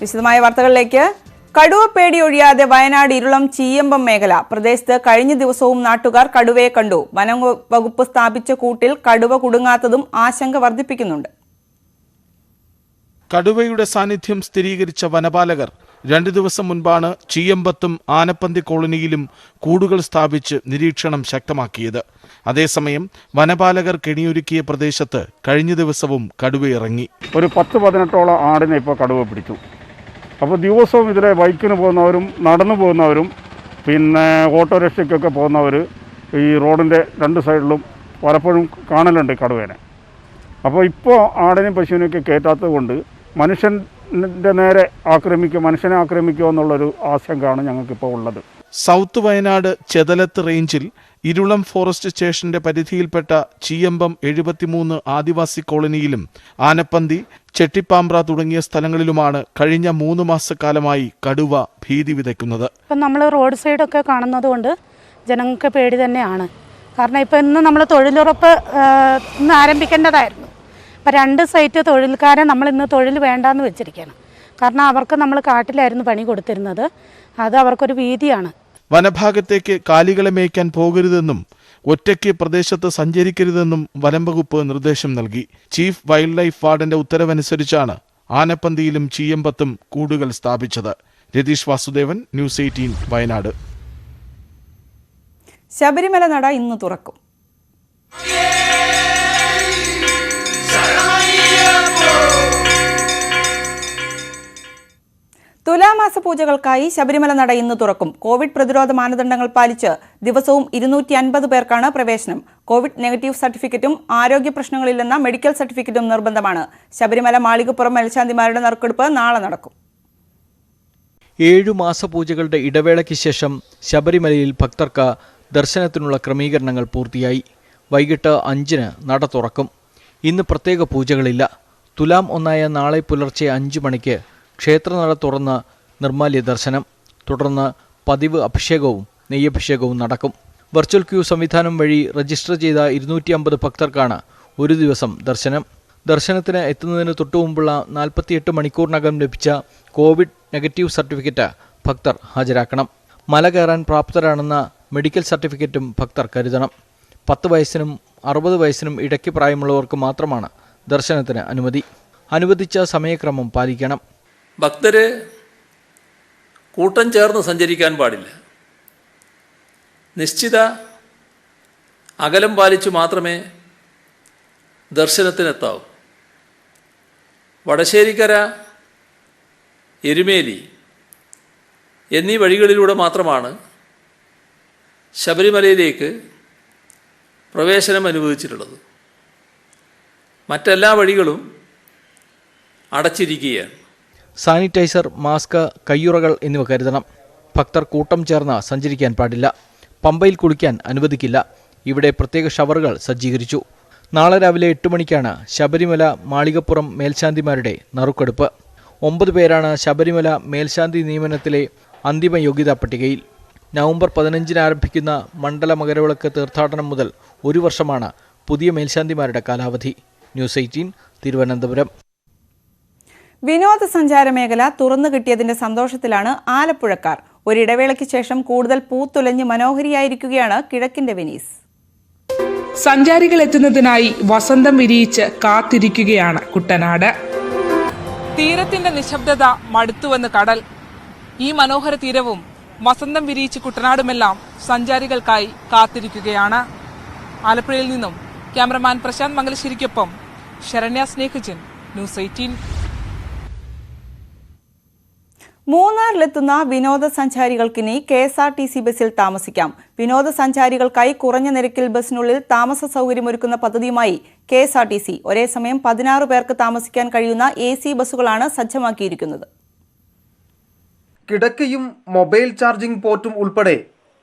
വിശദമായ വാർത്തകളിലേക്ക്. കടുവ പേടി ഒഴിയാതെ വയനാട് ഇരുളം ചീയമ്പം മേഖല. പ്രദേശത്ത് കഴിഞ്ഞ ദിവസവും നാട്ടുകാർ കടുവയെ കണ്ടു. വനം വകുപ്പ് സ്ഥാപിച്ച കൂട്ടിൽ കടുവ കുടുങ്ങാത്തതും ആശങ്ക വർദ്ധിപ്പിക്കുന്നുണ്ട്. കടുവയുടെ സാന്നിധ്യം സ്ഥിരീകരിച്ച വനപാലകർ രണ്ടു ദിവസം മുൻപാണ് ചീയമ്പത്തും ആനപ്പന്തി കോളനിയിലും കൂടുകൾ സ്ഥാപിച്ച് നിരീക്ഷണം ശക്തമാക്കിയത്. അതേസമയം വനപാലകർ കെണിയൊരുക്കിയ പ്രദേശത്ത് കഴിഞ്ഞ ദിവസവും കടുവയിറങ്ങി. ഒരു പത്ത് പതിനെട്ടോളം ആടിനെ ഇപ്പോൾ കടുവ പിടിച്ചു. അപ്പോൾ ദിവസവും ഇതിലെ ബൈക്കിന് പോകുന്നവരും നടന്നു പോകുന്നവരും പിന്നെ ഓട്ടോറിക്ഷയ്ക്കൊക്കെ പോകുന്നവർ ഈ റോഡിന്റെ രണ്ട് സൈഡിലും പലപ്പോഴും കാണലുണ്ട് കടുവേനെ. അപ്പോൾ ഇപ്പോൾ ആടിനെയും പശുവിനെയൊക്കെ കയറ്റാത്തത് കൊണ്ട് മനുഷ്യന്റെ നേരെ ആക്രമിക്കുക മനുഷ്യനെ ആക്രമിക്കുക എന്നുള്ളൊരു ആശങ്കയാണ് ഞങ്ങൾക്കിപ്പോൾ ഉള്ളത്. സൗത്ത് വയനാട് ചെതലത്ത് റേഞ്ചിൽ ഇരുളം ഫോറസ്റ്റ് സ്റ്റേഷന്റെ പരിധിയിൽപ്പെട്ട ചീയമ്പം എഴുപത്തിമൂന്ന് ആദിവാസി കോളനിയിലും ആനപ്പന്തി ചെട്ടിപ്പാമ്പ്ര തുടങ്ങിയ സ്ഥലങ്ങളിലുമാണ് കഴിഞ്ഞ മൂന്ന് മാസക്കാലമായി കടുവ ഭീതി വിതയ്ക്കുന്നത്. ഇപ്പം നമ്മൾ റോഡ് സൈഡൊക്കെ കാണുന്നത് കൊണ്ട് ജനങ്ങൾക്ക് പേടി തന്നെയാണ്. കാരണം ഇപ്പം ഇന്ന് നമ്മൾ തൊഴിലുറപ്പ് ഇന്ന് ആരംഭിക്കേണ്ടതായിരുന്നു. ഇപ്പം രണ്ട് സൈറ്റ് തൊഴിൽക്കാരെ നമ്മൾ ഇന്ന് തൊഴിൽ വേണ്ടാന്ന് വെച്ചിരിക്കുകയാണ്. കാരണം അവർക്ക് നമ്മൾ കാട്ടിലായിരുന്നു പണി കൊടുത്തിരുന്നത്. അത് അവർക്കൊരു ഭീതിയാണ് വനഭാഗത്തേക്ക് കാലികളെ മേയ്ക്കാൻ പോകരുതെന്നും ഒറ്റയ്ക്ക് പ്രദേശത്ത് സഞ്ചരിക്കരുതെന്നും വനം വകുപ്പ് നിർദ്ദേശം നൽകി. ചീഫ് വൈൽഡ് ലൈഫ് വാർഡന്റെ ഉത്തരവനുസരിച്ചാണ് ആനപ്പന്തിയിലും ചീയമ്പത്തും കൂടുകൾ സ്ഥാപിച്ചത്. Ratheesh Vasudevan news eighteen Wayanad. Sabarimala നട ഇന്ന് തുറക്കും. തുലാമാസ പൂജകൾക്കായി ശബരിമല നട ഇന്ന് തുറക്കും. കോവിഡ് പ്രതിരോധ മാനദണ്ഡങ്ങൾ പാലിച്ച് ദിവസവും ഇരുന്നൂറ്റി അൻപത് പേർക്കാണ് പ്രവേശനം. കോവിഡ് നെഗറ്റീവ് സർട്ടിഫിക്കറ്റും ആരോഗ്യ പ്രശ്നങ്ങളില്ലെന്ന മെഡിക്കൽ സർട്ടിഫിക്കറ്റും നിർബന്ധമാണ്. ശബരിമല മാളികപ്പുറം മേൽശാന്തിമാരുടെ നറുക്കെടുപ്പ് നാളെ നടക്കും. ഏഴു മാസപൂജകളുടെ ഇടവേളയ്ക്ക് ശേഷം ശബരിമലയിൽ ഭക്തർക്ക് ദർശനത്തിനുള്ള ക്രമീകരണങ്ങൾ പൂർത്തിയായി. വൈകിട്ട് അഞ്ചിന് നട തുറക്കും. ഇന്ന് പ്രത്യേക പൂജകളില്ല. തുലാം ഒന്നായ നാളെ പുലർച്ചെ അഞ്ചു മണിക്ക് ക്ഷേത്രനട തുറന്ന് നിർമാല്യ ദർശനം തുടർന്ന് പതിവ് അഭിഷേകവും നെയ്യഭിഷേകവും നടക്കും. വെർച്വൽ ക്യൂ സംവിധാനം വഴി രജിസ്റ്റർ ചെയ്ത ഇരുന്നൂറ്റി അമ്പത് ഭക്തർക്കാണ് ഒരു ദിവസം ദർശനം. ദർശനത്തിന് എത്തുന്നതിന് തൊട്ടുമുമ്പുള്ള നാൽപ്പത്തിയെട്ട് മണിക്കൂറിനകം ലഭിച്ച കോവിഡ് നെഗറ്റീവ് സർട്ടിഫിക്കറ്റ് ഭക്തർ ഹാജരാക്കണം. മല കയറാൻ പ്രാപ്തരാണെന്ന മെഡിക്കൽ സർട്ടിഫിക്കറ്റും ഭക്തർ കരുതണം. പത്ത് വയസ്സിനും അറുപത് വയസ്സിനും ഇടയ്ക്ക് പ്രായമുള്ളവർക്ക് മാത്രമാണ് ദർശനത്തിന് അനുമതി. അനുവദിച്ച സമയക്രമം പാലിക്കണം. ഭക്തർ കൂട്ടം ചേർന്ന് സഞ്ചരിക്കാൻ പാടില്ല. നിശ്ചിത അകലം പാലിച്ചു മാത്രമേ ദർശനത്തിനെത്താവൂ. വടശ്ശേരിക്കര എരുമേലി എന്നീ വഴികളിലൂടെ മാത്രമാണ് ശബരിമലയിലേക്ക് പ്രവേശനം അനുവദിച്ചിട്ടുള്ളത് മറ്റെല്ലാ വഴികളും അടച്ചിരിക്കുകയാണ്. സാനിറ്റൈസർ മാസ്ക് കയ്യുറകൾ എന്നിവ കരുതണം. ഭക്തർ കൂട്ടം ചേർന്ന് സഞ്ചരിക്കാൻ പാടില്ല. പമ്പയിൽ കുളിക്കാൻ അനുവദിക്കില്ല. ഇവിടെ പ്രത്യേക ഷവറുകൾ സജ്ജീകരിച്ചു. നാളെ രാവിലെ എട്ട് മണിക്കാണ് ശബരിമല മാളികപ്പുറം മേൽശാന്തിമാരുടെ നറുക്കെടുപ്പ്. ഒമ്പത് പേരാണ് ശബരിമല മേൽശാന്തി നിയമനത്തിലെ അന്തിമ യോഗ്യതാ പട്ടികയിൽ. നവംബർ പതിനഞ്ചിന് ആരംഭിക്കുന്ന മണ്ഡല മകരവിളക്ക് തീർത്ഥാടനം മുതൽ ഒരു വർഷമാണ് പുതിയ മേൽശാന്തിമാരുടെ കാലാവധി. News eighteen Thiruvananthapuram. വിനോദസഞ്ചാര മേഖല തുറന്നു കിട്ടിയതിന്റെ സന്തോഷത്തിലാണ് ആലപ്പുഴക്കാർ. ഒരിടവേളയ്ക്ക് ശേഷം കൂടുതൽ പൂത്തുലഞ്ഞ് മനോഹരിയായിരിക്കുകയാണ് കിഴക്കിന്റെ വെനീസ്. സഞ്ചാരികൾ എത്തുന്നതിനായി വസന്തം വിരിയിച്ച് കാത്തിരിക്കുകയാണ് കുട്ടനാട്. തീരത്തിന്റെ നിശബ്ദത മടുത്തുവെന്ന് കടൽ. ഈ മനോഹര തീരവും വസന്തം വിരിയിച്ച് കുട്ടനാടുമെല്ലാം സഞ്ചാരികൾക്കായി കാത്തിരിക്കുകയാണ്. ആലപ്പുഴയിൽ നിന്നും ക്യാമറമാൻ പ്രശാന്ത് മംഗലശ്ശേരിക്കൊപ്പം ശരണ്യ സ്നേഹജൻ ന്യൂസ് എയ്റ്റീൻ. മൂന്നാറിലെത്തുന്ന വിനോദസഞ്ചാരികൾക്കിനി K S R T C ബസ്സിൽ താമസിക്കാം. വിനോദസഞ്ചാരികൾക്കായി കുറഞ്ഞ നിരക്കിൽ ബസ്സിനുള്ളിൽ താമസ സൗകര്യമൊരുക്കുന്ന പദ്ധതിയുമായി K S R T C. ഒരേ സമയം പതിനാറ് പേർക്ക് താമസിക്കാൻ കഴിയുന്ന എ സി ബസ്സുകളാണ് സജ്ജമാക്കിയിരിക്കുന്നത്. കിടക്കയും മൊബൈൽ ചാർജിംഗ് പോർട്ടും ഉൾപ്പെടെ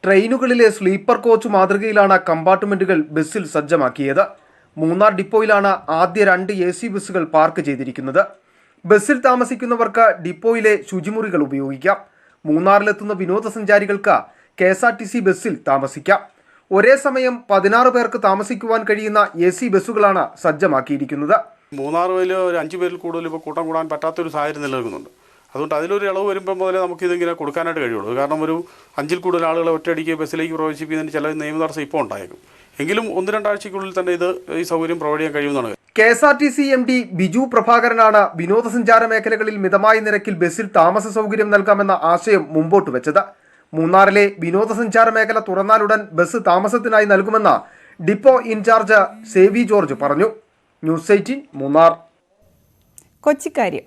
ട്രെയിനുകളിലെ സ്ലീപ്പർ കോച്ച് മാതൃകയിലാണ് കമ്പാർട്ട്മെന്റുകൾ ബസ്സിൽ സജ്ജമാക്കിയത്. മൂന്നാർ ഡിപ്പോയിലാണ് ആദ്യ രണ്ട് എ ബസ്സുകൾ പാർക്ക് ചെയ്തിരിക്കുന്നത്. ബസ്സിൽ താമസിക്കുന്നവർക്ക് ഡിപ്പോയിലെ ശുചിമുറികൾ ഉപയോഗിക്കാം. മൂന്നാറിലെത്തുന്ന വിനോദസഞ്ചാരികൾക്ക് K S R T C ബസ്സിൽ താമസിക്കാം. ഒരേ സമയം പതിനാറ് പേർക്ക് താമസിക്കുവാൻ കഴിയുന്ന എ സി ബസ്സുകളാണ് സജ്ജമാക്കിയിരിക്കുന്നത്. മൂന്നാർ വയലിൽ ഒരു അഞ്ച് പേരിൽ കൂടുതൽ ഇപ്പോൾ കൂട്ടം കൂടാൻ പറ്റാത്തൊരു സാഹചര്യം നിലനിൽക്കുന്നുണ്ട്. അതുകൊണ്ട് അതിലൊരു ഇളവ് വരുമ്പോൾ മുതലേ നമുക്ക് ഇതിങ്ങനെ കൊടുക്കാനായിട്ട് കഴിയുള്ളൂ. കാരണം ഒരു അഞ്ചിൽ കൂടുതൽ ആളുകളെ ഒറ്റയടിക്ക് ബസ്സിലേക്ക് പ്രവേശിപ്പിക്കുന്നതിന് ചില നിയമതടസ്സം ഇപ്പോൾ ഉണ്ടായേക്കും. എങ്കിലും ഒന്ന് രണ്ടാഴ്ചയ്ക്കുള്ളിൽ തന്നെ ഇത് ഈ സൗകര്യം പ്രൊവൈഡ് ചെയ്യാൻ കഴിയുമെന്നാണ് K S R T C M D Biju പ്രഭാകരനാണ് വിനോദസഞ്ചാര മേഖലകളിൽ മിതമായ നിരക്കിൽ ബസ്സിൽ താമസ സൗകര്യം നൽകാമെന്ന ആശയം മുമ്പോട്ട് വെച്ചത്. മൂന്നാറിലെ വിനോദസഞ്ചാര മേഖല തുറന്നാലുടൻ ബസ് താമസത്തിനായി നൽകുമെന്ന് ഡിപ്പോ ഇൻചാർജ് സേവി ജോർജ് പറഞ്ഞു. News eighteen Munnar. കൊച്ചിക്കാര്യം.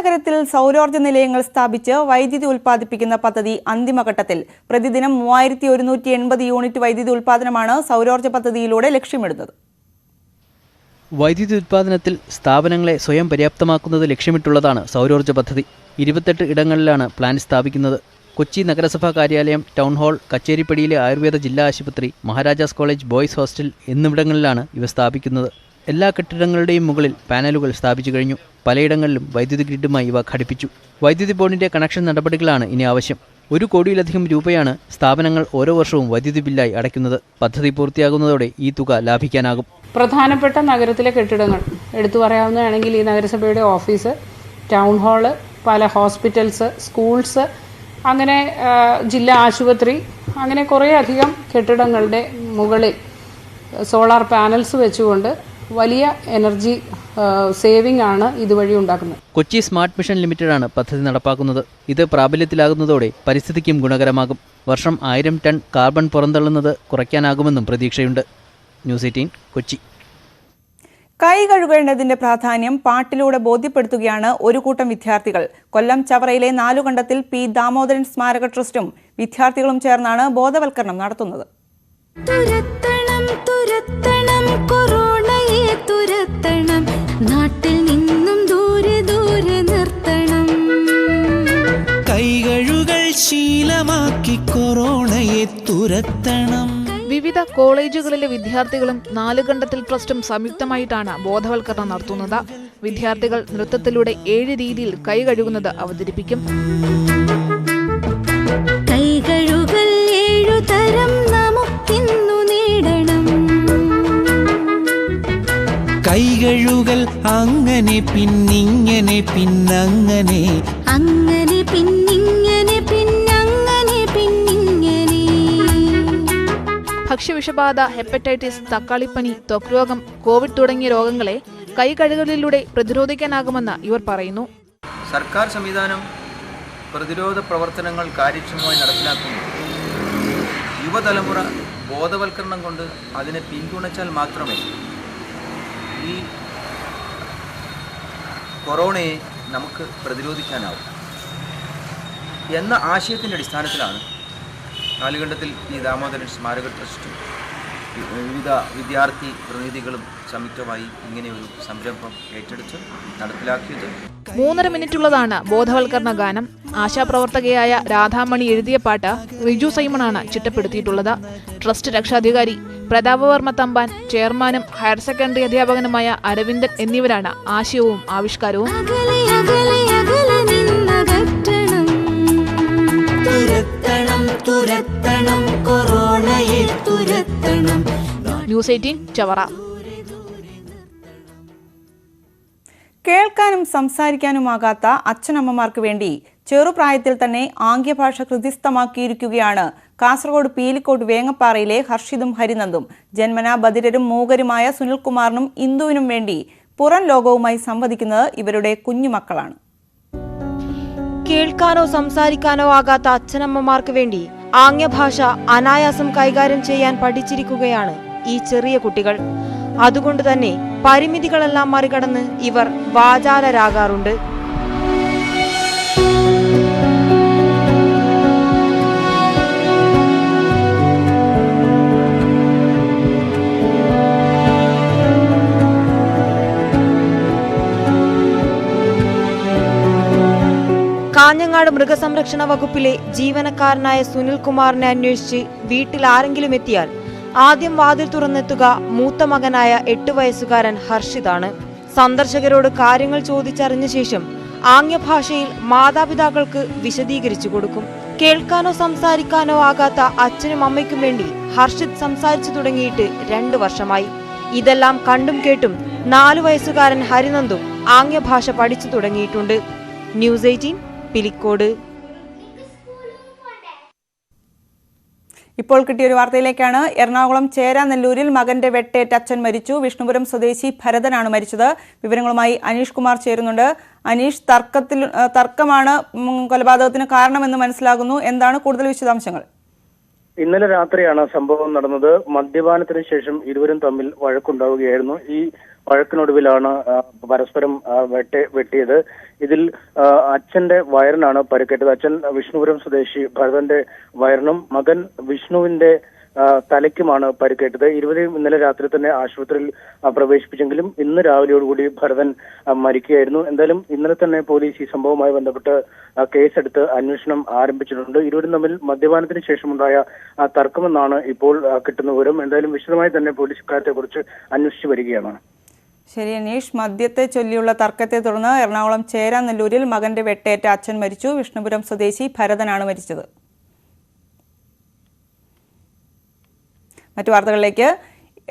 നഗരത്തിൽ സൗരോർജ നിലയങ്ങൾ സ്ഥാപിച്ച് വൈദ്യുതി ഉൽപ്പാദിപ്പിക്കുന്ന പദ്ധതി അന്തിമഘട്ടത്തിൽ പ്രതിദിനം മൂവായിരത്തി ഒരുന്നൂറ്റി എൺപത് യൂണിറ്റ് വൈദ്യുതി ഉൽപ്പാദനമാണ് സൗരോർജ പദ്ധതിയിലൂടെ ലക്ഷ്യമിടുന്നത്. വൈദ്യുതി ഉൽപ്പാദനത്തിൽ സ്ഥാപനങ്ങളെ സ്വയം പര്യാപ്തമാക്കുന്നത് ലക്ഷ്യമിട്ടുള്ളതാണ് സൗരോർജ പദ്ധതി. ഇരുപത്തെട്ട് ഇടങ്ങളിലാണ് പ്ലാന്റ് സ്ഥാപിക്കുന്നത്. കൊച്ചി നഗരസഭാ കാര്യാലയം ടൗൺ ഹാൾ കച്ചേരിപ്പടിയിലെ ആയുർവേദ ജില്ലാ ആശുപത്രി മഹാരാജാസ് കോളേജ് ബോയ്സ് ഹോസ്റ്റൽ എന്നിവിടങ്ങളിലാണ് ഇവ സ്ഥാപിക്കുന്നത്. എല്ലാ കെട്ടിടങ്ങളുടെയും മുകളിൽ പാനലുകൾ സ്ഥാപിച്ചു കഴിഞ്ഞു. പലയിടങ്ങളിലും വൈദ്യുതി ഗ്രിഡുമായി ഇവ ഘടിപ്പിച്ചു. വൈദ്യുതി ബോർഡിന്റെ കണക്ഷൻ നടപടികളാണ് ഇനി ആവശ്യം. ഒരു കോടിയിലധികം രൂപയാണ് സ്ഥാപനങ്ങൾ ഓരോ വർഷവും വൈദ്യുതി ബില്ലായി അടയ്ക്കുന്നത്. പദ്ധതി പൂർത്തിയാകുന്നതോടെ ഈ തുക ലാഭിക്കാനാകും. പ്രധാനപ്പെട്ട നഗരത്തിലെ കെട്ടിടങ്ങൾ. എടുത്തു പറയാവുന്നതാണെങ്കിൽ ഈ നഗരസഭയുടെ ഓഫീസ് ടൗൺ ഹാൾ പല ഹോസ്പിറ്റൽസ് സ്കൂൾസ് അങ്ങനെ ജില്ലാ ആശുപത്രി അങ്ങനെ കുറേ അധികം കെട്ടിടങ്ങളുടെ മുകളിൽ സോളാർ പാനൽസ് വെച്ചുകൊണ്ട് വലിയ എനർജി സേവിംഗ് ആണ് ഇതുവഴി ഉണ്ടാക്കുന്നത്. കൊച്ചി സ്മാർട്ട് മിഷൻ ലിമിറ്റഡ് ആണ് പദ്ധതി നടപ്പാക്കുന്നത്. ഇത് പ്രാബല്യത്തിലാകുന്നതോടെ പരിസ്ഥിതിക്കും ഗുണകരമാകും. വർഷം ആയിരം ടൺ കാർബൺ പുറന്തള്ളുന്നത് കുറയ്ക്കാനാകുമെന്നും പ്രതീക്ഷയുണ്ട്. News eighteen Kochi. കൈ കഴുകേണ്ടതിന്റെ പ്രാധാന്യം പാട്ടിലൂടെ ബോധ്യപ്പെടുത്തുകയാണ് ഒരു കൂട്ടം വിദ്യാർത്ഥികൾ. കൊല്ലം ചവറയിലെ നാലുകണ്ടത്തിൽ പി ദാമോദരൻ സ്മാരക ട്രസ്റ്റും വിദ്യാർത്ഥികളും ചേർന്നാണ് ബോധവൽക്കരണം നടത്തുന്നത്. തുരത്തണം തുരത്തണം ശീലമാക്കി കൊറോണയെ തുരത്തണം. വിവിധ കോളേജുകളിലെ വിദ്യാർത്ഥികളും നാലുകണ്ടത്തിൽ ട്രസ്റ്റും സംയുക്തമായിട്ടാണ് ബോധവൽക്കരണം നടത്തുന്നത്. വിദ്യാർത്ഥികൾ നൃത്തത്തിലൂടെ ഏഴ് രീതിയിൽ കൈ കഴുകുന്നത് അവതരിപ്പിക്കും. കൈകഴുകൽ ഏഴു തരം നമുക്കിന്നു നേടണം. കൈകഴുകൾ അങ്ങനെ പിന്നിങ്ങനെ പിന്നങ്ങനെ ഭക്ഷ്യവിഷബാധ ഹെപ്പറ്റൈറ്റിസ് തക്കാളിപ്പനി ത്വക് രോഗം കോവിഡ് തുടങ്ങിയ രോഗങ്ങളെ കൈ കഴുകലിലൂടെ പ്രതിരോധിക്കാനാകുമെന്ന് ഇവർ പറയുന്നു. സർക്കാർ സംവിധാനം പ്രതിരോധ പ്രവർത്തനങ്ങൾ കാര്യക്ഷമമായി നടപ്പിലാക്കുന്നു. യുവതലമുറ ബോധവൽക്കരണം കൊണ്ട് അതിനെ പിന്തുണച്ചാൽ മാത്രമേ ഈ കൊറോണയെ നമുക്ക് പ്രതിരോധിക്കാനാവും. എന്ന ആശയത്തിന്റെ അടിസ്ഥാനത്തിലാണ് നാലുകണ്ടത്തിൽ ഈ ദാമോദരൻ സ്മാരക ട്രസ്റ്റ് വിവിധ വിദ്യാർത്ഥി പ്രതിനിധികളും സംയുക്തമായി ഇങ്ങനെയൊരു സംരംഭം ഏറ്റെടുത്ത് നടപ്പിലാക്കിയത്. മൂന്നര മിനിറ്റുള്ളതാണ് ബോധവൽക്കരണ ഗാനം. ആശാപ്രവർത്തകയായ രാധാമണി എഴുതിയ പാട്ട് റിജു സൈമണാണ് ചിട്ടപ്പെടുത്തിയിട്ടുള്ളത്. ട്രസ്റ്റ് രക്ഷാധികാരി പ്രതാപവർമ്മ തമ്പാൻ ചെയർമാനും ഹയർ സെക്കൻഡറി അധ്യാപകനുമായ അരവിന്ദൻ എന്നിവരാണ് ആശയവും ആവിഷ്കാരവും. തുരത്തണം തുരത്തണം കൊറോണയെ തുരത്തണം. News eighteen Chavara. കേൾക്കാനും സംസാരിക്കാനുമാകാത്ത അച്ഛനമ്മമാർക്ക് വേണ്ടി ചെറുപ്രായത്തിൽ തന്നെ ആംഗ്യഭാഷ ഹൃദിസ്ഥമാക്കിയിരിക്കുകയാണ്. കാസർഗോഡ് പീലിക്കോട്ട് വേങ്ങപ്പാറയിലെ ഹർഷിതും ഹരിനന്ദും. ജന്മനാ ബദിരരും മൂകരുമായ സുനിൽകുമാറിനും ഇന്ദുവിനും വേണ്ടി പുറം ലോകവുമായി സംവദിക്കുന്നത് ഇവരുടെ കുഞ്ഞുമക്കളാണ്. കേൾക്കാനോ സംസാരിക്കാനോ ആകാത്ത അച്ഛനമ്മമാർക്ക് വേണ്ടി ആംഗ്യഭാഷ അനായാസം കൈകാര്യം ചെയ്യാൻ പഠിച്ചിരിക്കുകയാണ് ഈ ചെറിയ കുട്ടികൾ. അതുകൊണ്ട് തന്നെ പരിമിതികളെല്ലാം മറികടന്ന് ഇവർ വാചാലരാകാറുണ്ട്. കാഞ്ഞങ്ങാട് മൃഗസംരക്ഷണ വകുപ്പിലെ ജീവനക്കാരനായ സുനിൽകുമാറിനെ അന്വേഷിച്ച് വീട്ടിൽ ആരെങ്കിലും എത്തിയാൽ ആദ്യം വാതിൽ തുറന്നെത്തുക മൂത്ത മകനായ എട്ട് വയസ്സുകാരൻ ഹർഷിതാണ്. സന്ദർശകരോട് കാര്യങ്ങൾ ചോദിച്ചറിഞ്ഞ ശേഷം ആംഗ്യഭാഷയിൽ മാതാപിതാക്കൾക്ക് വിശദീകരിച്ചു കൊടുക്കും. കേൾക്കാനോ സംസാരിക്കാനോ ആകാത്ത അച്ഛനും അമ്മയ്ക്കും വേണ്ടി ഹർഷിത് സംസാരിച്ചു തുടങ്ങിയിട്ട് രണ്ടു വർഷമായി. ഇതെല്ലാം കണ്ടും കേട്ടും നാലു വയസ്സുകാരൻ ഹരിനന്ദും ആംഗ്യഭാഷ പഠിച്ചു തുടങ്ങിയിട്ടുണ്ട്. News eighteen Pilicode. ഇപ്പോൾ കിട്ടിയ ഒരു വാർത്തയിലേക്കാണ്. എറണാകുളം ചേരാനെല്ലൂരിൽ മകന്റെ വെട്ടേറ്റ് അച്ഛൻ മരിച്ചു. വിഷ്ണുപുരം സ്വദേശി ഭരതനാണ് മരിച്ചത്. വിവരങ്ങളുമായി അനീഷ് കുമാർ ചേരുന്നുണ്ട്. അനീഷ് തർക്കത്തിൽ തർക്കമാണ് കൊലപാതകത്തിന് കാരണമെന്ന് മനസ്സിലാകുന്നു. എന്താണ് കൂടുതൽ വിശദാംശങ്ങൾ? ഇന്നലെ രാത്രിയാണ് സംഭവം നടന്നത്. മദ്യപാനത്തിന് ശേഷം ഇരുവരും തമ്മിൽ വഴക്കുണ്ടാവുകയായിരുന്നു. ഈ വഴക്കിനൊടുവിലാണ് പരസ്പരം വെട്ടി വെട്ടിയത്. ഇതിൽ അച്ഛന്റെ വയറിനാണ് പരിക്കേറ്റത്. അച്ഛൻ വിഷ്ണുപുരം സ്വദേശി ഭരതന്റെ വയറിനും മകൻ വിഷ്ണുവിന്റെ തലയ്ക്കുമാണ് പരിക്കേറ്റത്. ഇരുവരെയും ഇന്നലെ രാത്രി തന്നെ ആശുപത്രിയിൽ പ്രവേശിപ്പിച്ചെങ്കിലും ഇന്ന് രാവിലെയോടുകൂടി ഭരതൻ മരിക്കുകയായിരുന്നു. എന്തായാലും ഇന്നലെ തന്നെ പോലീസ് ഈ സംഭവവുമായി ബന്ധപ്പെട്ട് കേസെടുത്ത് അന്വേഷണം ആരംഭിച്ചിട്ടുണ്ട്. ഇരുവരും തമ്മിൽ മദ്യപാനത്തിന് ശേഷമുണ്ടായ തർക്കമെന്നാണ് ഇപ്പോൾ കിട്ടുന്ന വിവരം. എന്തായാലും വിശദമായി തന്നെ പോലീസ് ഇക്കാര്യത്തെക്കുറിച്ച് അന്വേഷിച്ചു വരികയാണ്. ശരി അനീഷ് മദ്യത്തെ ചൊല്ലിയുള്ള തർക്കത്തെ തുടർന്ന് എറണാകുളം ചേരാനെല്ലൂരിൽ മകന്റെ വെട്ടേറ്റ അച്ഛൻ മരിച്ചു. വിഷ്ണുപുരം സ്വദേശി ഭരതനാണ് മരിച്ചത്. മറ്റു വാർത്തകളിലേക്ക്.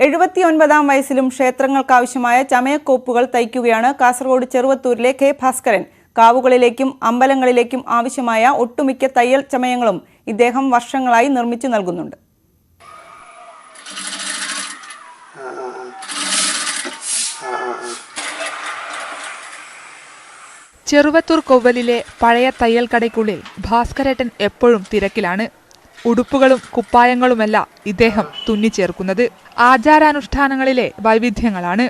എഴുപത്തിയൊൻപതാം വയസ്സിലും ക്ഷേത്രങ്ങൾക്കാവശ്യമായ ചമയക്കോപ്പുകൾ തയ്ക്കുകയാണ് കാസർഗോഡ് ചെറുവത്തൂരിലെ കെ ഭാസ്കരൻ. കാവുകളിലേക്കും അമ്പലങ്ങളിലേക്കും ആവശ്യമായ ഒട്ടുമിക്ക തയ്യൽ ചമയങ്ങളും ഇദ്ദേഹം വർഷങ്ങളായി നിർമ്മിച്ചു നൽകുന്നുണ്ട്. ചെറുവത്തൂർ കൊവ്വലിലെ പഴയ തയ്യൽ കടയ്ക്കുള്ളിൽ ഭാസ്കരേട്ടൻ എപ്പോഴും തിരക്കിലാണ്. ഉടുപ്പുകളും കുപ്പായങ്ങളുമല്ല ഇദ്ദേഹം തുന്നിച്ചേർക്കുന്നത്. ആചാരാനുഷ്ഠാനങ്ങളിലെ വൈവിധ്യങ്ങളാണ്.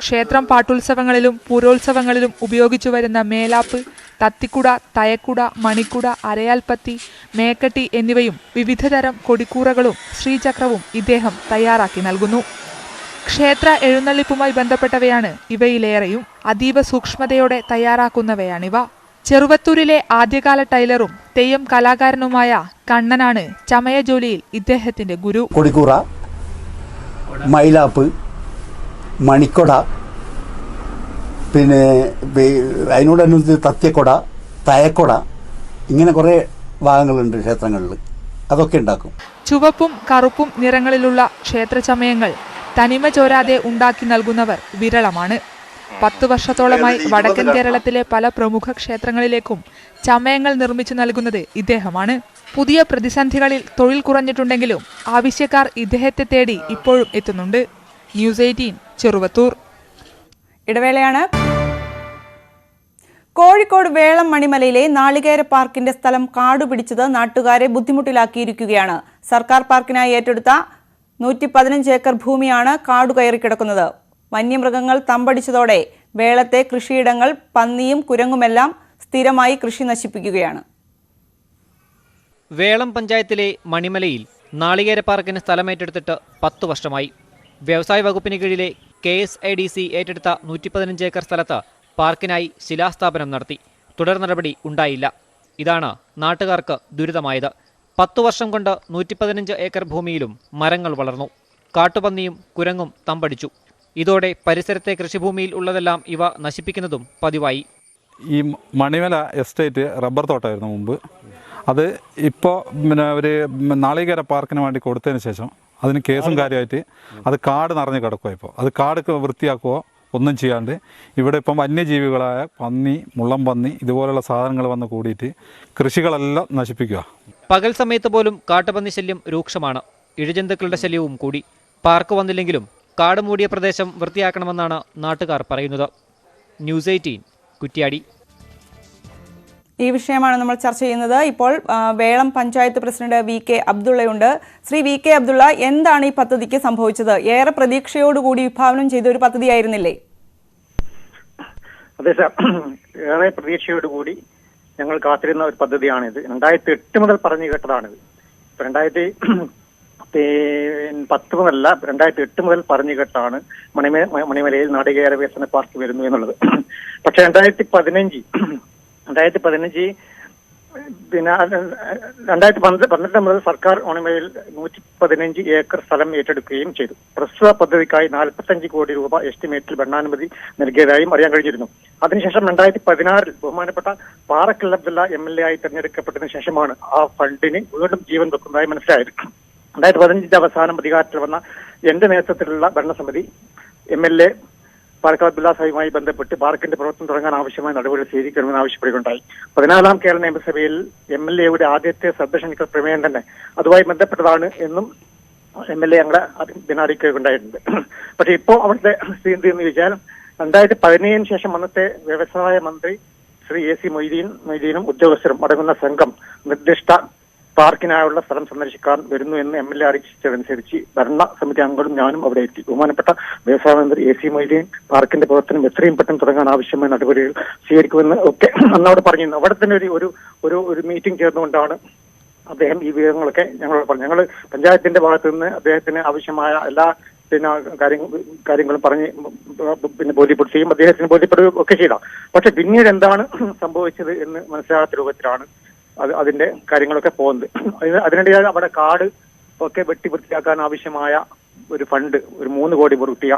ക്ഷേത്രം പാട്ടുത്സവങ്ങളിലും പൂരോത്സവങ്ങളിലും ഉപയോഗിച്ചു വരുന്ന മേലാപ്പ് തത്തിക്കുട തയക്കുട മണിക്കുട അരയാൽപ്പത്തി മേക്കട്ടി എന്നിവയും വിവിധതരം കൊടിക്കൂറകളും ശ്രീചക്രവും ഇദ്ദേഹം തയ്യാറാക്കി നൽകുന്നു. ക്ഷേത്ര എഴുന്നള്ളിപ്പുമായി ബന്ധപ്പെട്ടവയാണ് ഇവയിലേറെയും അതീവ സൂക്ഷ്മതയോടെ തയ്യാറാക്കുന്നവയാണിവ. ചെറുവത്തൂരിലെ ആദ്യകാല ടൈലറും തെയ്യം കലാകാരനുമായ കണ്ണനാണ് ചമയ ജോലിയിൽ ഇദ്ദേഹത്തിന്റെ ഗുരു. കൊടിക്കൂറ മൈലാപ്പ് മണിക്കൊട പിന്നെ അതിനോടനുബന്ധിച്ച് തത്യക്കൊട തയക്കൊട ഇങ്ങനെ കുറേ ഭാഗങ്ങളുണ്ട് ക്ഷേത്രങ്ങളിൽ. അതൊക്കെ ഉണ്ടാക്കും. ചുവപ്പും കറുപ്പും നിറങ്ങളിലുള്ള ക്ഷേത്രചമയങ്ങൾ തനിമ ചോരാതെ ഉണ്ടാക്കി നൽകുന്നവർ വിരളമാണ്. പത്തു വർഷത്തോളമായി വടക്കൻ കേരളത്തിലെ പല പ്രമുഖ ക്ഷേത്രങ്ങളിലേക്കും ചമയങ്ങൾ നിർമ്മിച്ചു നൽകുന്നത് ഇദ്ദേഹമാണ്. പുതിയ പ്രതിസന്ധികളിൽ തൊഴിൽ കുറഞ്ഞിട്ടുണ്ടെങ്കിലും ആവശ്യക്കാർ ഇദ്ദേഹത്തെ തേടി ഇപ്പോഴും എത്തുന്നുണ്ട്. News eighteen Cheruvathur. ഇടവേളയാണ്. Kozhikode Velam മണിമലയിലെ നാളികേര പാർക്കിന്റെ സ്ഥലം കാടുപിടിച്ചത് നാട്ടുകാരെ ബുദ്ധിമുട്ടിലാക്കിയിരിക്കുകയാണ്. സർക്കാർ പാർക്കിനായി ഏറ്റെടുത്ത നൂറ്റി പതിനഞ്ച് ഏക്കർ ഭൂമിയാണ് കാടുകയറി കിടക്കുന്നത്. വന്യമൃഗങ്ങൾ തമ്പടിച്ചതോടെ വേളത്തെ കൃഷിയിടങ്ങൾ പന്നിയും കുരങ്ങുമെല്ലാം സ്ഥിരമായി കൃഷി നശിപ്പിക്കുകയാണ്. വേളം പഞ്ചായത്തിലെ മണിമലയിൽ നാളികേര പാർക്കിന് സ്ഥലമേറ്റെടുത്തിട്ട് പത്ത് വർഷമായി. വ്യവസായ വകുപ്പിന് കീഴിലെ K S I D C ഏറ്റെടുത്ത നൂറ്റി പതിനഞ്ച് ഏക്കർ സ്ഥലത്ത് പാർക്കിനായി ശിലാസ്ഥാപനം നടത്തി. തുടർ നടപടി ഉണ്ടായില്ല. ഇതാണ് നാട്ടുകാർക്ക് ദുരിതമായത്. പത്തു വർഷം കൊണ്ട് നൂറ്റി പതിനഞ്ച് ഏക്കർ ഭൂമിയിലും മരങ്ങൾ വളർന്നു. കാട്ടുപന്നിയും കുരങ്ങും തമ്പടിച്ചു. ഇതോടെ പരിസരത്തെ കൃഷിഭൂമിയിൽ ഉള്ളതെല്ലാം ഇവ നശിപ്പിക്കുന്നതും പതിവായി. ഈ മണിമല എസ്റ്റേറ്റ് റബ്ബർ തോട്ടമായിരുന്നു മുമ്പ്. അത് ഇപ്പോൾ പിന്നെ ഒരു നാളികേര പാർക്കിന് വേണ്ടി കൊടുത്തതിന് ശേഷം അതിന് കേസും കാര്യമായിട്ട് അത് കാട് നിറഞ്ഞ് കിടക്കുക ഇപ്പോൾ അത് കാട് വൃത്തിയാക്കുകയോ ഒന്നും ചെയ്യാണ്ട്. ഇവിടെ ഇപ്പം വന്യജീവികളായ പന്നി മുള്ളം പന്നി ഇതുപോലുള്ള സാധനങ്ങൾ വന്ന് കൂടിയിട്ട് കൃഷികളെല്ലാം നശിപ്പിക്കുക പകൽ സമയത്ത് പോലും കാട്ടുപന്നി ശല്യം രൂക്ഷമാണ്. ഇഴജന്തുക്കളുടെ ശല്യവും കൂടി. പാർക്ക് വന്നില്ലെങ്കിലും കാട് മൂടിയ പ്രദേശം വൃത്തിയാക്കണമെന്നാണ് നാട്ടുകാർ പറയുന്നത്. News eighteen Kuttiady. ഈ വിഷയമാണ് നമ്മൾ ചർച്ച ചെയ്യുന്നത്. ഇപ്പോൾ Velam panchayat president V K അബ്ദുള്ളയുണ്ട്. Shri V K Abdulla എന്താണ് ഈ പദ്ധതിക്ക് സംഭവിച്ചത്? ഏറെ പ്രതീക്ഷയോടുകൂടി വിഭാവനം ചെയ്ത ഒരു പദ്ധതിയായിരുന്നില്ലേ? അതെ സാർ. ഏറെ പ്രതീക്ഷയോടുകൂടി ഞങ്ങൾ കാത്തിരുന്ന ഒരു പദ്ധതിയാണിത്. രണ്ടായിരത്തി എട്ട് മുതൽ പറഞ്ഞു കേട്ടതാണിത്. ഇപ്പൊ രണ്ടായിരത്തി പത്ത് മുതലല്ല രണ്ടായിരത്തി എട്ട് മുതൽ പറഞ്ഞു കേട്ടാണ് മണിമേ മണിമലയിൽ നാടികേര വികസന പാർക്ക് വരുന്നു എന്നുള്ളത്. പക്ഷെ രണ്ടായിരത്തി പതിനഞ്ച് രണ്ടായിരത്തി പതിനഞ്ച് പിന്നെ രണ്ടായിരത്തി പന്ത് പന്ത്രണ്ട് മുതൽ സർക്കാർ മണിമലയിൽ നൂറ്റി പതിനഞ്ച് ഏക്കർ സ്ഥലം ഏറ്റെടുക്കുകയും ചെയ്തു. പ്രസ്തുത പദ്ധതിക്കായി നാൽപ്പത്തഞ്ച് കോടി രൂപ എസ്റ്റിമേറ്റിൽ ഭരണാനുമതി നൽകിയതായും അറിയാൻ കഴിഞ്ഞിരുന്നു. അതിനുശേഷം രണ്ടായിരത്തി പതിനാറിൽ ബഹുമാനപ്പെട്ട Parakkal Abdulla M L A ആയി തെരഞ്ഞെടുക്കപ്പെട്ടതിന് ശേഷമാണ് ആ ഫണ്ടിന് വീണ്ടും ജീവൻ വെക്കുന്നതായി മനസ്സിലായത്. രണ്ടായിരത്തി പതിനഞ്ചിന്റെ അവസാനം അധികാരത്തിൽ വന്ന എന്റെ നേതൃത്വത്തിലുള്ള ഭരണസമിതി M L A Palakkad Abdulla സാഹിബുമായി ബന്ധപ്പെട്ട് പാർക്കിന്റെ പ്രവർത്തനം തുടങ്ങാൻ ആവശ്യമായ നടപടികൾ സ്വീകരിക്കണമെന്ന് ആവശ്യപ്പെടുകയുണ്ടായി. പതിനാലാം കേരള നിയമസഭയിൽ എം എൽ എയുടെ ആദ്യത്തെ ശ്രദ്ധ ക്ഷണിക്കൽ പ്രമേയം തന്നെ അതുമായി ബന്ധപ്പെട്ടതാണ് എന്നും എം എൽ എ ഞങ്ങളെ അതിനെ അറിയിക്കുകയുണ്ടായിട്ടുണ്ട് പക്ഷെ ഇപ്പോൾ അവിടുത്തെ സ്ഥിതി എന്ന് ചോദിച്ചാൽ രണ്ടായിരത്തി പതിനേഴിന് ശേഷം അന്നത്തെ വ്യവസായ മന്ത്രി ശ്രീ എ സി മൊയ്തീൻ മൊയ്തീനും ഉദ്യോഗസ്ഥരും അടങ്ങുന്ന സംഘം നിർദ്ദിഷ്ട പാർക്കിനായുള്ള സ്ഥലം സന്ദർശിക്കാൻ വരുന്നു എന്ന് എം എൽ എ അറിയിച്ചതനുസരിച്ച് ഭരണ സമിതി അംഗങ്ങളും ഞാനും അവിടെ എത്തി. ബഹുമാനപ്പെട്ട വ്യവസായ മന്ത്രി എ സി മൊയ്തീൻ പാർക്കിന്റെ പ്രവർത്തനം എത്രയും പെട്ടെന്ന് തുടങ്ങാൻ ആവശ്യമായ നടപടികൾ സ്വീകരിക്കുമെന്ന് ഒക്കെ അന്നവിടെ പറഞ്ഞിരുന്നു. അവിടെ തന്നെ ഒരു ഒരു ഒരു മീറ്റിംഗ് ചേർന്നുകൊണ്ടാണ് അദ്ദേഹം ഈ വിവരങ്ങളൊക്കെ ഞങ്ങളോട് പറഞ്ഞു ഞങ്ങൾ പഞ്ചായത്തിന്റെ ഭാഗത്ത് നിന്ന് അദ്ദേഹത്തിന് ആവശ്യമായ എല്ലാ പിന്നെ കാര്യങ്ങൾ കാര്യങ്ങൾ പറഞ്ഞ് പിന്നെ ബോധ്യപ്പെടുത്തുകയും അദ്ദേഹത്തിന് ബോധ്യപ്പെടുകയും ഒക്കെ ചെയ്ത. പക്ഷെ പിന്നീട് എന്താണ് സംഭവിച്ചത് എന്ന് മനസ്സിലാകാത്ത രൂപത്തിലാണ് അത് അതിന്റെ കാര്യങ്ങളൊക്കെ പോകുന്നത്. അതിന് അതിനിടയിൽ അവിടെ കാട് ഒക്കെ വെട്ടി വൃത്തിയാക്കാൻ ആവശ്യമായ ഒരു ഫണ്ട് ഒരു മൂന്ന് കോടി രൂപ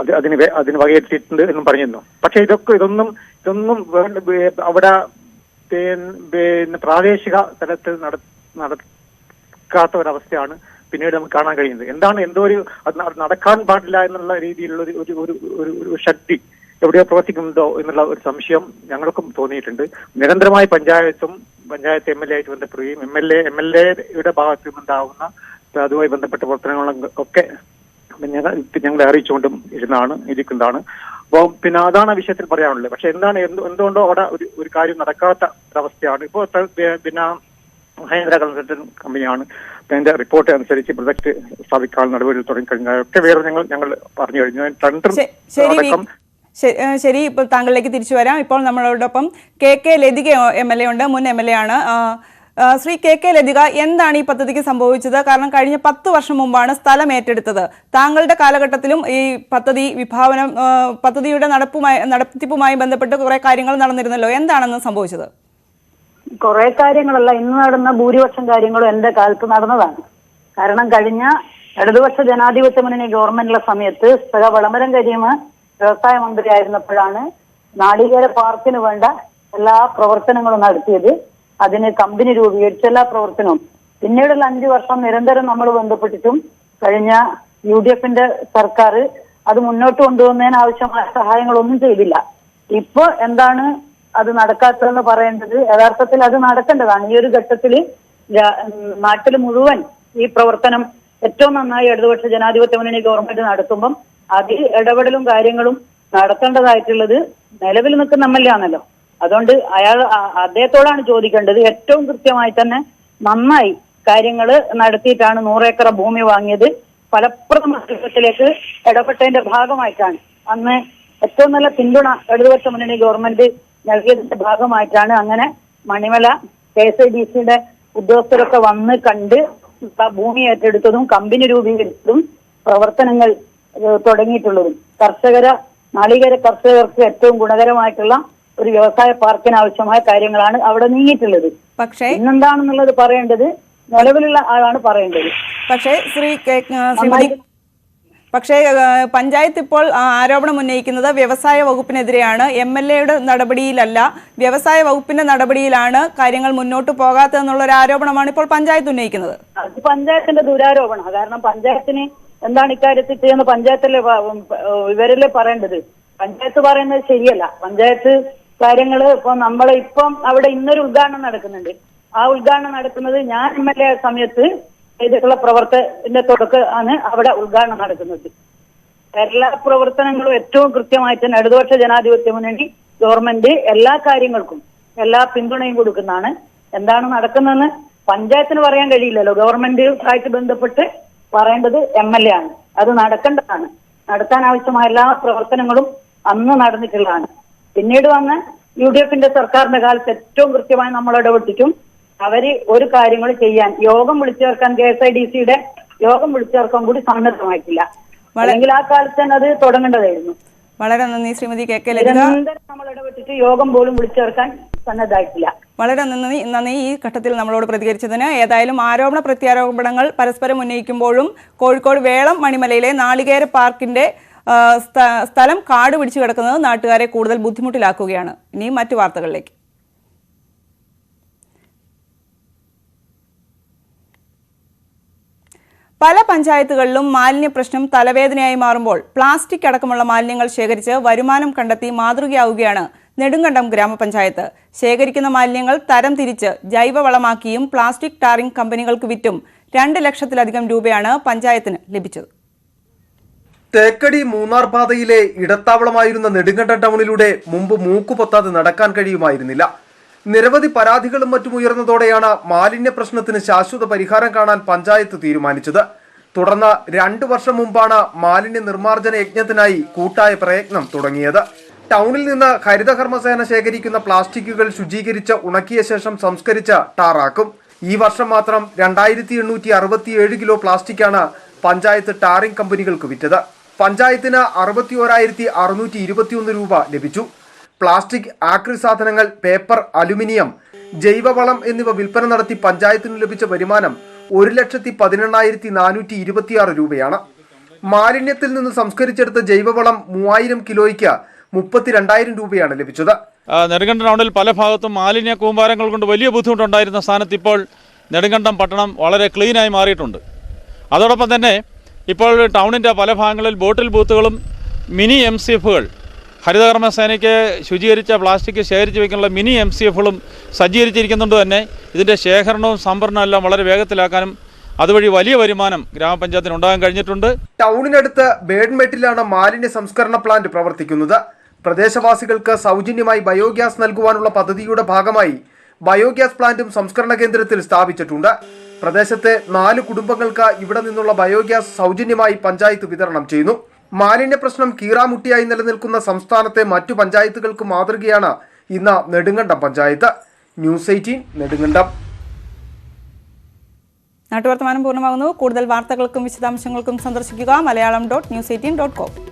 അത് അതിന് അതിന് വകയെത്തിയിട്ടുണ്ട് എന്നും പറഞ്ഞിരുന്നു. പക്ഷെ ഇതൊക്കെ ഇതൊന്നും ഇതൊന്നും വേണ്ട അവിടെ പിന്നെ പ്രാദേശിക തലത്തിൽ നട നടക്കാത്ത ഒരവസ്ഥയാണ് പിന്നീട് നമുക്ക് കാണാൻ കഴിയുന്നത്. എന്താണ് എന്തോ ഒരു അത് നടക്കാൻ പാടില്ല എന്നുള്ള രീതിയിലുള്ള ഒരു ഒരു ഒരു ഒരു ശക്തി എവിടെയോ പ്രവർത്തിക്കുന്നുണ്ടോ എന്നുള്ള ഒരു സംശയം ഞങ്ങൾക്കും തോന്നിയിട്ടുണ്ട്. നിരന്തരമായി പഞ്ചായത്തും പഞ്ചായത്ത് എം എൽ എ ആയിട്ട് ബന്ധപ്പെടുകയും M L A M L എയുടെ ഭാഗത്ത് നിന്നുണ്ടാവുന്ന അതുമായി ബന്ധപ്പെട്ട പ്രവർത്തനങ്ങളും ഒക്കെ ഞങ്ങൾ ഞങ്ങളെ അറിയിച്ചുകൊണ്ടും ഇരുന്നാണ് ഇരിക്കുന്നതാണ്. അപ്പോൾ പിന്നെ അതാണ് ആ വിഷയത്തിൽ പറയാനുള്ളത്. പക്ഷെ എന്താണ് എന്ത് എന്തുകൊണ്ടോ അവിടെ ഒരു ഒരു കാര്യം നടക്കാത്ത ഒരവസ്ഥയാണ്. ഇപ്പോൾ പിന്നെ മഹേന്ദ്ര കൺസൾട്ടൻ കമ്പനിയാണ്. അതിന്റെ റിപ്പോർട്ട് അനുസരിച്ച് പ്രൊജക്ട് സ്ഥാപിക്കാൻ നടപടികൾ തുടങ്ങിക്കഴിഞ്ഞാൽ ഒക്കെ വേറെ ഞങ്ങൾ ഞങ്ങൾ പറഞ്ഞു കഴിഞ്ഞു. ടെൻഡർ ശരി അടക്കം ശരി ഇപ്പോൾ താങ്കളിലേക്ക് തിരിച്ചു വരാം. ഇപ്പോൾ നമ്മളോടൊപ്പം K K Lathika M L A ഉണ്ട് മുൻ എം എൽ എ ആണ്. ശ്രീ കെ കെ ലതിക എന്താണ് ഈ പദ്ധതിക്ക് സംഭവിച്ചത്? കാരണം കഴിഞ്ഞ പത്ത് വർഷം മുമ്പാണ് സ്ഥലം ഏറ്റെടുത്തത്. താങ്കളുടെ കാലഘട്ടത്തിലും ഈ പദ്ധതി വിഭാവനം പദ്ധതിയുടെ നടപ്പുമായി നടത്തിപ്പുമായി ബന്ധപ്പെട്ട് കുറെ കാര്യങ്ങൾ നടന്നിരുന്നല്ലോ. എന്താണെന്ന് സംഭവിച്ചത്? കുറെ കാര്യങ്ങളല്ല ഇന്ന് നടന്ന ഭൂരിപക്ഷം കാര്യങ്ങളും എന്റെ കാലത്ത് നടന്നതാണ്. കാരണം കഴിഞ്ഞ ഇടതുപക്ഷ ജനാധിപത്യ മുന്നണി ഗവൺമെന്റിലെ സമയത്ത് സഹ വളമരം കരിയമ് വ്യവസായ മന്ത്രി ആയിരുന്നപ്പോഴാണ് നാളികേര പാർക്കിന് വേണ്ട എല്ലാ പ്രവർത്തനങ്ങളും നടത്തിയത്. അതിന് കമ്പനി രൂപീകരിച്ച എല്ലാ പ്രവർത്തനവും. പിന്നീടുള്ള അഞ്ചു വർഷം നിരന്തരം നമ്മൾ ബന്ധപ്പെട്ടിട്ടും കഴിഞ്ഞ യു ഡി എഫിന്റെ സർക്കാർ അത് മുന്നോട്ട് കൊണ്ടുപോകുന്നതിന് ആവശ്യമായ സഹായങ്ങളൊന്നും ചെയ്തില്ല. ഇപ്പൊ എന്താണ് അത് നടക്കാത്തതെന്ന് പറയേണ്ടത് യഥാർത്ഥത്തിൽ അത് നടക്കേണ്ടതാണ്. ഈ ഒരു ഘട്ടത്തിൽ നാട്ടിൽ മുഴുവൻ ഈ പ്രവർത്തനം ഏറ്റവും നന്നായി ഇടതുപക്ഷ ജനാധിപത്യ മുന്നണി ഗവൺമെന്റ് നടത്തുമ്പം അതിൽ ഇടപെടലും കാര്യങ്ങളും നടത്തേണ്ടതായിട്ടുള്ളത് നിലവിൽ നിൽക്കുന്ന എം എൽ എ ആണല്ലോ. അതുകൊണ്ട് അയാൾ അദ്ദേഹത്തോടാണ് ചോദിക്കേണ്ടത്. ഏറ്റവും കൃത്യമായി തന്നെ നന്നായി കാര്യങ്ങൾ നടത്തിയിട്ടാണ് നൂറേക്കർ ഭൂമി വാങ്ങിയത്. ഫലപ്രദമായ രൂപത്തിലേക്ക് ഇടപെട്ടതിന്റെ ഭാഗമായിട്ടാണ്. അന്ന് ഏറ്റവും നല്ല പിന്തുണ ഇടതുപക്ഷ മുന്നണി ഗവൺമെന്റ് നൽകിയതിന്റെ ഭാഗമായിട്ടാണ് അങ്ങനെ Manimala K S I D സിയുടെ ഉദ്യോഗസ്ഥരൊക്കെ വന്ന് കണ്ട് ഭൂമി ഏറ്റെടുത്തതും കമ്പനി രൂപീകരിച്ചതും പ്രവർത്തനങ്ങൾ തുടങ്ങിയിട്ടുള്ളതും. കർഷകര നാളികേര കർഷകർക്ക് ഏറ്റവും ഗുണകരമായിട്ടുള്ള ഒരു വ്യവസായ പാർക്കിന് ആവശ്യമായ കാര്യങ്ങളാണ് അവിടെ നീങ്ങിയിട്ടുള്ളത്. പക്ഷേ ഇന്നെന്താണെന്നുള്ളത് പറയേണ്ടത് നിലവിലുള്ള ആളാണ് പറയേണ്ടത്. പക്ഷേ ശ്രീ ശ്രീമതി പക്ഷേ പഞ്ചായത്ത് ഇപ്പോൾ ആരോപണം ഉന്നയിക്കുന്നത് വ്യവസായ വകുപ്പിനെതിരെയാണ്. എം എൽ എയുടെ നടപടിയിലല്ല. വ്യവസായ വകുപ്പിന്റെ നടപടിയിലാണ് കാര്യങ്ങൾ മുന്നോട്ട് പോകാത്തതെന്നുള്ള ഒരു ആരോപണമാണ് ഇപ്പോൾ പഞ്ചായത്ത് ഉന്നയിക്കുന്നത്. പഞ്ചായത്തിന്റെ ദുരാരോപണം. കാരണം പഞ്ചായത്തിന് എന്താണ് ഇക്കാര്യത്തിൽ ചെയ്യുന്ന പഞ്ചായത്തിലെ ഇവരല്ലേ പറയേണ്ടത്? പഞ്ചായത്ത് പറയുന്നത് ശരിയല്ല. പഞ്ചായത്ത് കാര്യങ്ങൾ ഇപ്പൊ നമ്മളെ ഇപ്പം അവിടെ ഇന്നൊരു ഉദ്ഘാടനം നടക്കുന്നുണ്ട്. ആ ഉദ്ഘാടനം നടക്കുന്നത് ഞാൻ എം എൽ എ സമയത്ത് ചെയ്തിട്ടുള്ള പ്രവർത്തനത്തിന്റെ ആണ് അവിടെ ഉദ്ഘാടനം നടക്കുന്നത്. എല്ലാ പ്രവർത്തനങ്ങളും ഏറ്റവും കൃത്യമായിട്ട് തന്നെ ഇടതുപക്ഷ ജനാധിപത്യ മുന്നണി ഗവൺമെന്റ് എല്ലാ കാര്യങ്ങൾക്കും എല്ലാ പിന്തുണയും കൊടുക്കുന്നതാണ്. എന്താണ് നടക്കുന്നതെന്ന് പഞ്ചായത്തിന് പറയാൻ കഴിയില്ലല്ലോ. ഗവൺമെന്റ് ആയിട്ട് ബന്ധപ്പെട്ട് പറയേണ്ടത് എം എൽ എ ആണ്. അത് നടക്കേണ്ടതാണ്. നടത്താൻ ആവശ്യമായ എല്ലാ പ്രവർത്തനങ്ങളും അന്ന് നടന്നിട്ടുള്ളതാണ്. പിന്നീട് വന്ന് യു ഡി എഫിന്റെ സർക്കാരിന്റെ കാലത്ത് ഏറ്റവും കൃത്യമായി നമ്മൾ ഇടപെട്ടിട്ടും അവർ ഒരു കാര്യങ്ങൾ ചെയ്യാൻ യോഗം വിളിച്ചു ചേർക്കാൻ കെ എസ് ഐ ഡി സിയുടെ യോഗം വിളിച്ചു ചേർക്കാൻ കൂടി സന്നദ്ധമായിട്ടില്ല അല്ലെങ്കിൽ ആ കാലത്ത് തന്നെ അത് തുടങ്ങേണ്ടതായിരുന്നു. വളരെ നന്ദി ശ്രീമതി കെ കെ ലളിത. നമ്മൾ ഇടപെട്ടിട്ട് യോഗം പോലും വിളിച്ചു ചേർക്കാൻ സന്നദ്ധമായിട്ടില്ല. വളരെ നന്ദി നന്ദി ഈ ഘട്ടത്തിൽ നമ്മളോട് പ്രതികരിച്ചതിന്. ഏതായാലും ആരോപണ പ്രത്യാരോപണങ്ങൾ പരസ്പരം ഉന്നയിക്കുമ്പോഴും കോഴിക്കോട് വേളം മണിമലയിലെ നാളികേര പാർക്കിന്റെ സ്ഥലം കാട് പിടിച്ചു കിടക്കുന്നത് നാട്ടുകാരെ കൂടുതൽ ബുദ്ധിമുട്ടിലാക്കുകയാണ്. ഇനി മറ്റു വാർത്തകളിലേക്ക്. പല പഞ്ചായത്തുകളിലും മാലിന്യ പ്രശ്നം തലവേദനയായി മാറുമ്പോൾ പ്ലാസ്റ്റിക് അടക്കമുള്ള മാലിന്യങ്ങൾ ശേഖരിച്ച് വരുമാനം കണ്ടെത്തി മാതൃകയാവുകയാണ് നെടുങ്കണ്ടം ഗ്രാമപഞ്ചായത്ത്. ശേഖരിക്കുന്ന മാലിന്യങ്ങൾ തരം തിരിച്ച് ജൈവവളമാക്കിയും പ്ലാസ്റ്റിക് ടാറിംഗ് കമ്പനികൾക്ക് വിറ്റും രണ്ട് ലക്ഷത്തിലധികം രൂപയാണ് പഞ്ചായത്തിന് ലഭിച്ചത്. തേക്കടി മൂന്നാർ പാതയിലെ ഇടത്താവളമായിരുന്ന നെടുങ്കണ്ടം ടൗണിലൂടെ മുമ്പ് മൂക്കുപൊത്താതെ നടക്കാൻ കഴിയുമായിരുന്നില്ല. നിരവധി പരാതികളും മറ്റും ഉയർന്നതോടെയാണ് മാലിന്യ പ്രശ്നത്തിന് ശാശ്വത പരിഹാരം കാണാൻ പഞ്ചായത്ത് തീരുമാനിച്ചത്. തുടർന്ന് രണ്ടു വർഷം മുമ്പാണ് മാലിന്യ നിർമ്മാർജന യജ്ഞത്തിനായി കൂട്ടായ പ്രയത്നം തുടങ്ങിയത്. ടൗണിൽ നിന്ന് ഹരിതകർമ്മസേന ശേഖരിക്കുന്ന പ്ലാസ്റ്റിക്കുകൾ ശുചീകരിച്ച് ഉണക്കിയ ശേഷം സംസ്കരിച്ച് ടാറാക്കും. ഈ വർഷം മാത്രം രണ്ടായിരത്തി എണ്ണൂറ്റി അറുപത്തിയേഴ് കിലോ പ്ലാസ്റ്റിക്കാണ് പഞ്ചായത്ത് ടാറിംഗ് കമ്പനികൾക്ക് വിറ്റത്. പഞ്ചായത്തിന് അറുപത്തി ഓരായിരത്തി അറുന്നൂറ്റി ഇരുപത്തിയൊന്ന് രൂപ ലഭിച്ചു. പ്ലാസ്റ്റിക് ആക്രി സാധനങ്ങൾ പേപ്പർ അലുമിനിയം ജൈവവളം എന്നിവ വിൽപ്പന നടത്തി പഞ്ചായത്തിന് ലഭിച്ച വരുമാനം ഒരു ലക്ഷത്തി പതിനെണ്ണായിരത്തി നാനൂറ്റി ഇരുപത്തിയാറ് രൂപയാണ്. മാലിന്യത്തിൽ നിന്ന് സംസ്കരിച്ചെടുത്ത ജൈവവളം മൂവായിരം കിലോയ്ക്ക് മുപ്പത്തിരണ്ടായിരം രൂപയാണ് ലഭിച്ചത്. നെടുങ്കണ്ടം ടൗണിൽ പല ഭാഗത്തും മാലിന്യ കൂമ്പാരങ്ങൾ കൊണ്ട് വലിയ ബുദ്ധിമുട്ടുണ്ടായിരുന്ന സ്ഥാനത്ത് ഇപ്പോൾ നെടുങ്കണ്ടം പട്ടണം വളരെ ക്ലീനായി മാറിയിട്ടുണ്ട്. അതോടൊപ്പം തന്നെ ഇപ്പോൾ ടൗണിന്റെ പല ഭാഗങ്ങളിൽ ബോട്ടിൽ ബൂത്തുകളും മിനി എം സി എഫുകൾ ഹരിതകർമ്മ സേനയ്ക്ക് ശുചീകരിച്ച പ്ലാസ്റ്റിക് ശേഖരിച്ച് വയ്ക്കാനുള്ള മിനി എം സി എഫുകളും സജ്ജീകരിച്ചിരിക്കുന്നുണ്ട് തന്നെ. ഇതിന്റെ ശേഖരണവും സംഭരണവും എല്ലാം വളരെ വേഗത്തിലാക്കാനും അതുവഴി വലിയ വരുമാനം ഗ്രാമപഞ്ചായത്തിന് ഉണ്ടാകാൻ കഴിഞ്ഞിട്ടുണ്ട്. ടൗണിനടുത്ത് ബേഡ്മെറ്റിലാണ് മാലിന്യ സംസ്കരണ പ്ലാന്റ് പ്രവർത്തിക്കുന്നത്. പ്രദേശവാസികൾക്ക് സൗജന്യമായി ബയോഗ്യാസ് നൽകുവാനുള്ള പദ്ധതിയുടെ ഭാഗമായി ബയോഗ്യാസ് പ്ലാന്റും സംസ്കരണ കേന്ദ്രത്തിൽ സ്ഥാപിച്ചിട്ടുണ്ട്. പ്രദേശത്തെ നാല് കുടുംബങ്ങൾക്ക് ഇവിടെ നിന്നുള്ള ബയോഗ്യാസ് സൗജന്യമായി പഞ്ചായത്ത് വിതരണം ചെയ്യുന്നു. മാലിന്യ പ്രശ്നം കീറാമുട്ടിയായി നിലനിൽക്കുന്ന സംസ്ഥാനത്തെ മറ്റു പഞ്ചായത്തുകൾക്ക് മാതൃകയാണ് ഇന്ന് Nedumkandam panchayat. News eighteen Nedumkandam. നാട്ടുവർത്തമാനം പൂർണമാകുന്നു. കൂടുതൽ വാർത്തകൾക്കും വിശദാംശങ്ങൾക്കും സന്ദർശിക്കുക Malayalam dot news eighteen dot com.